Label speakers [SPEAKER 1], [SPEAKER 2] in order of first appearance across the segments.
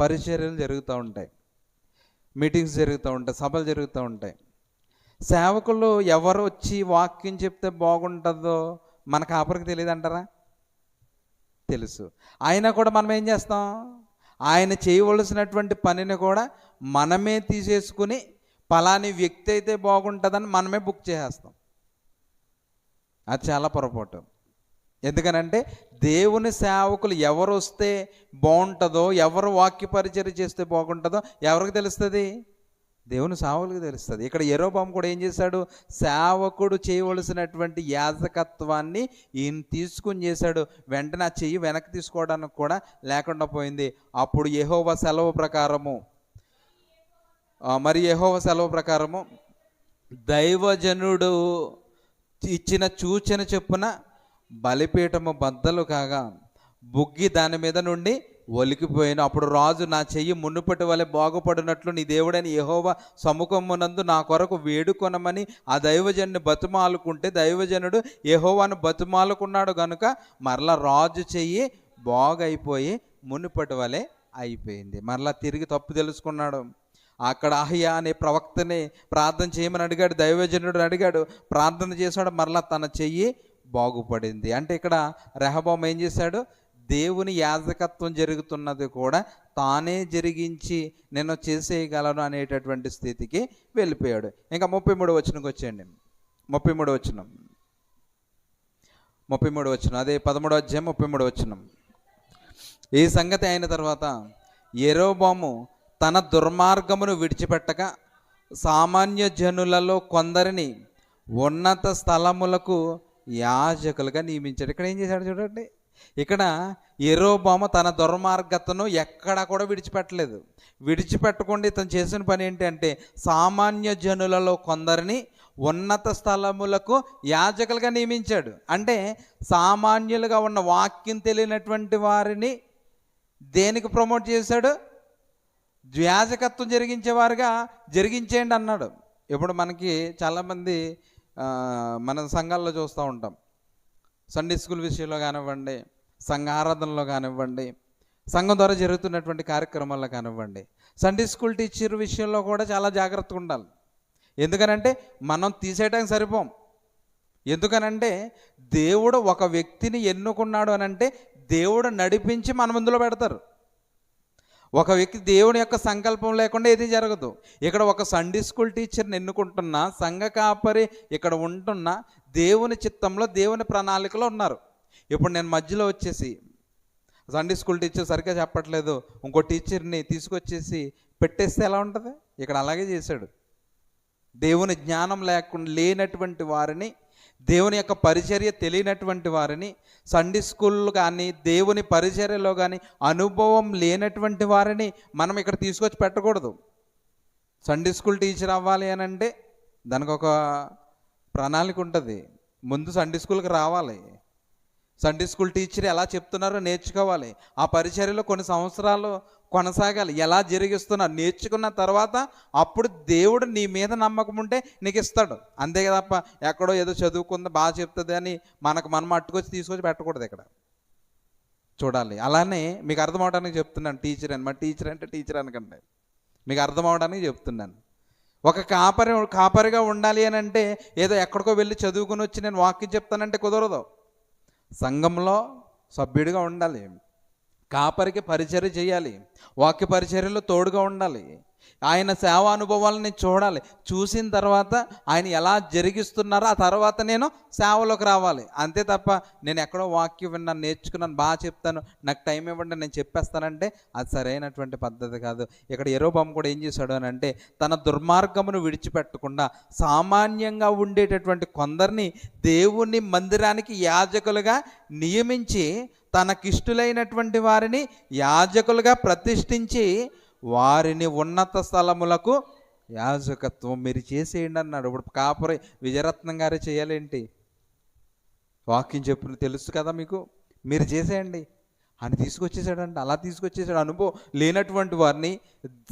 [SPEAKER 1] పరిచర్యలు జరుగుతూ ఉంటాయి. మీటింగ్స్ జరుగుతూ ఉంటాయి సభలు జరుగుతూ ఉంటాయి. సేవకులు ఎవరు వచ్చి వాక్యం చెప్తే బాగుంటుందో మన కాపరికి తెలియదు అంటారా? తెలుసు. అయినా కూడా మనం ఏం చేస్తాం? ఆయన చేయవలసినటువంటి పనిని కూడా మనమే తీసేసుకుని పలాని వ్యక్తి అయితే బాగుంటుందని మనమే బుక్ చేసేస్తాం. అది చాలా పొరపాటు. ఎందుకనంటే దేవుని సేవకులు ఎవరు వస్తే బాగుంటుందో ఎవరు వాక్య పరిచయం చేస్తే బాగుంటుందో ఎవరికి తెలుస్తుంది? దేవుని సేవకులకు తెలుస్తుంది. ఇక్కడ ఎరోబాము కూడా ఏం చేశాడు? సేవకుడు చేయవలసినటువంటి యాజకత్వాన్ని ఈయన తీసుకుని చేశాడు. వెంటనే ఆ చెయ్యి వెనక్కి తీసుకోవడానికి కూడా లేకుండా పోయింది. అప్పుడు యహోవ సెలవు ప్రకారము. మరి యహోవ సెలవు ప్రకారము దైవజనుడు ఇచ్చిన సూచన చెప్పున బలిపీఠము బద్దలు కాగా బుగ్గి దాని మీద నుండి ఒలికిపోయాను. అప్పుడు రాజు నా చెయ్యి మునుపటి వలె బాగుపడినట్లు నీ దేవుడైన యహోవ సముఖమునందు నా కొరకు వేడుకొనమని ఆ దైవజనుని బతుమాలుకుంటే దైవజనుడు యహోవాను బతుమాలుకున్నాడు గనుక మరలా రాజు చెయ్యి బాగైపోయి మునుపటి వలె అయిపోయింది. మరలా తిరిగి తప్పు తెలుసుకున్నాడు. అక్కడ అహ్యా అనే ప్రవక్తని ప్రార్థన చేయమని అడిగాడు దైవజనుడు అడిగాడు ప్రార్థన చేశాడు. మరలా తన చెయ్యి బాగుపడింది. అంటే ఇక్కడ రెహబాం ఏం చేశాడు? దేవుని యాజకత్వం జరుగుతున్నది కూడా తానే జరిగించి నేను చేసేయగలను అనేటటువంటి స్థితికి వెళ్ళిపోయాడు. ఇంకా ముప్పై మూడు వచ్చినకి వచ్చేయండి. ముప్పై మూడు వచ్చిన ముప్పై మూడు వచ్చిన అదే పదమూడు అధ్యాయం ముప్పై మూడు వచ్చినాం ఈ సంగతి అయిన తర్వాత ఎరోబాము తన దుర్మార్గమును విడిచిపెట్టక సామాన్య జనులలో కొందరిని ఉన్నత స్థలములకు యాజకులుగా నియమించాడు. ఇక్కడ ఏం చేశాడు చూడండి. ఇక్కడ ఎరోబామ తన దుర్మార్గతను ఎక్కడా కూడా విడిచిపెట్టలేదు. విడిచిపెట్టకుండా ఇతను చేసిన పని ఏంటంటే సామాన్య జనులలో కొందరిని ఉన్నత స్థలములకు యాజకులుగా నియమించాడు. అంటే సామాన్యులుగా ఉన్న వాక్యం తెలియనటువంటి వారిని దేనికి ప్రమోట్ చేశాడు? యాజకత్వం జరిగించేవారుగా జరిగించేయండి అన్నాడు. ఇప్పుడు మనకి చాలామంది మన సంఘాల్లో చూస్తూ ఉంటాం. సండే స్కూల్ విషయంలో కానివ్వండి సంఘ ఆరాధనలో కానివ్వండి సంఘం ద్వారా జరుగుతున్నటువంటి కార్యక్రమాల్లో కానివ్వండి సండే స్కూల్ టీచర్ విషయంలో కూడా చాలా జాగ్రత్తగా ఉండాలి. ఎందుకనంటే మనం తీసేయడానికి సరిపోం. ఎందుకనంటే దేవుడు ఒక వ్యక్తిని ఎన్నుకున్నాడు అని అంటే దేవుడు నడిపించి మన ముందులో పెడతారు. ఒక వ్యక్తి దేవుని యొక్క సంకల్పం లేకుండా ఏది జరగదు. ఇక్కడ ఒక సండే స్కూల్ టీచర్ని ఎన్నుకుంటున్నా సంఘ కాపరి ఇక్కడ ఉంటున్నా దేవుని చిత్తంలో దేవుని ప్రణాళికలో ఉన్నారు. ఇప్పుడు నేను మధ్యలో వచ్చేసి సండే స్కూల్ టీచర్ సరిగ్గా చెప్పట్లేదు. ఇంకో టీచర్ని తీసుకొచ్చేసి పెట్టేస్తే ఎలా ఉంటుంది? ఇక్కడ అలాగే చేశాడు. దేవుని జ్ఞానం లేకుండా లేనటువంటి వారిని దేవుని యొక్క పరిచర్య తెలియనటువంటి వారిని సండే స్కూల్ కానీ దేవుని పరిచర్యలో కానీ అనుభవం లేనటువంటి వారిని మనం ఇక్కడ తీసుకొచ్చి పెట్టకూడదు. సండే స్కూల్ టీచర్ అవ్వాలి అని అంటే దానికి ఒక ప్రణాళిక ఉంటుంది. ముందు సండే స్కూల్కి రావాలి. సండే స్కూల్ టీచర్ ఎలా చెప్తున్నారో నేర్చుకోవాలి. ఆ పరిచర్యలో కొన్ని సంవత్సరాలు కొనసాగాలి. ఎలా జరిగిస్తున్నారు? నేర్చుకున్న తర్వాత అప్పుడు దేవుడు నీ మీద నమ్మకం ఉంటే నీకు ఇస్తాడు అంతే తప్ప ఎక్కడో ఏదో చదువుకుంది బాగా చెప్తుంది అని మనకు మనం అట్టుకొచ్చి తీసుకొచ్చి పెట్టకూడదు ఇక్కడ. చూడాలి. అలానే మీకు అర్థం అవడానికి చెప్తున్నాను టీచర్ అని. మా టీచర్ అంటే టీచర్ అనకండి. మీకు అర్థం అవడానికి చెప్తున్నాను. ఒక కాపరి కాపరిగా ఉండాలి అని అంటే ఏదో ఎక్కడికో వెళ్ళి చదువుకుని వచ్చి నేను వాక్యం చెప్తానంటే కుదరదు. సంఘంలో సభ్యుడిగా ఉండాలి. కాపరికి పరిచర్య చేయాలి. వాక్య పరిచర్యలో తోడుగా ఉండాలి. ఆయన సేవా అనుభవాలని చూడాలి. చూసిన తర్వాత ఆయన ఎలా జరిగిస్తున్నారో ఆ తర్వాత నేను సేవలోకి రావాలి. అంతే తప్ప నేను ఎక్కడో వాక్యం విన్నాను నేర్చుకున్నాను బాగా చెప్తాను నాకు టైం ఇవ్వండి నేను చెప్పేస్తానంటే అది సరైనటువంటి పద్ధతి కాదు. ఇక్కడ ఎరోబామ్ కూడా ఏం చేశాడు అని అంటే తన దుర్మార్గమును విడిచిపెట్టకుండా సామాన్యంగా ఉండేటటువంటి కొందరిని దేవుని మందిరానికి యాజకులుగా నియమించి తనకిష్టులైనటువంటి వారిని యాజకులుగా ప్రతిష్ఠించి వారిని ఉన్నత స్థలములకు యాజకత్వం మీరు చేసేయండి అన్నాడు. ఇప్పుడు కాపురి విజయరత్నం గారే చేయాలేంటి? వాక్యం చెప్పిన తెలుసు కదా మీకు? మీరు చేసేయండి. అని తీసుకొచ్చేసాడంట అలా తీసుకొచ్చేసాడు. అనుభవం లేనటువంటి వారిని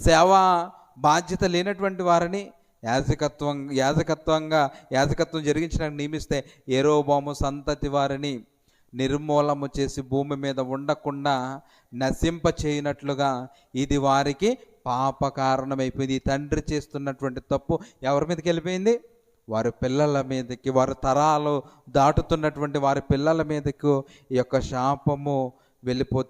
[SPEAKER 1] సేవా బాధ్యత లేనటువంటి వారిని యాజకత్వం యాజకత్వంగా యాజకత్వం జరిగించడానికి నియమిస్తే ఏరోబాము సంతతి వారిని నిర్మూలము చేసి భూమి మీద ఉండకుండా నశింప చేయనట్లుగా ఇది వారికి పాప కారణమైపోయింది తండ్రి చేస్తున్నటువంటి తప్పు ఎవరి మీదకి వెళ్ళిపోయింది? వారి పిల్లల మీదకి వారి తరాలు దాటుతున్నటువంటి వారి పిల్లల మీదకు ఈ యొక్క శాపము వెళ్ళిపోతుంది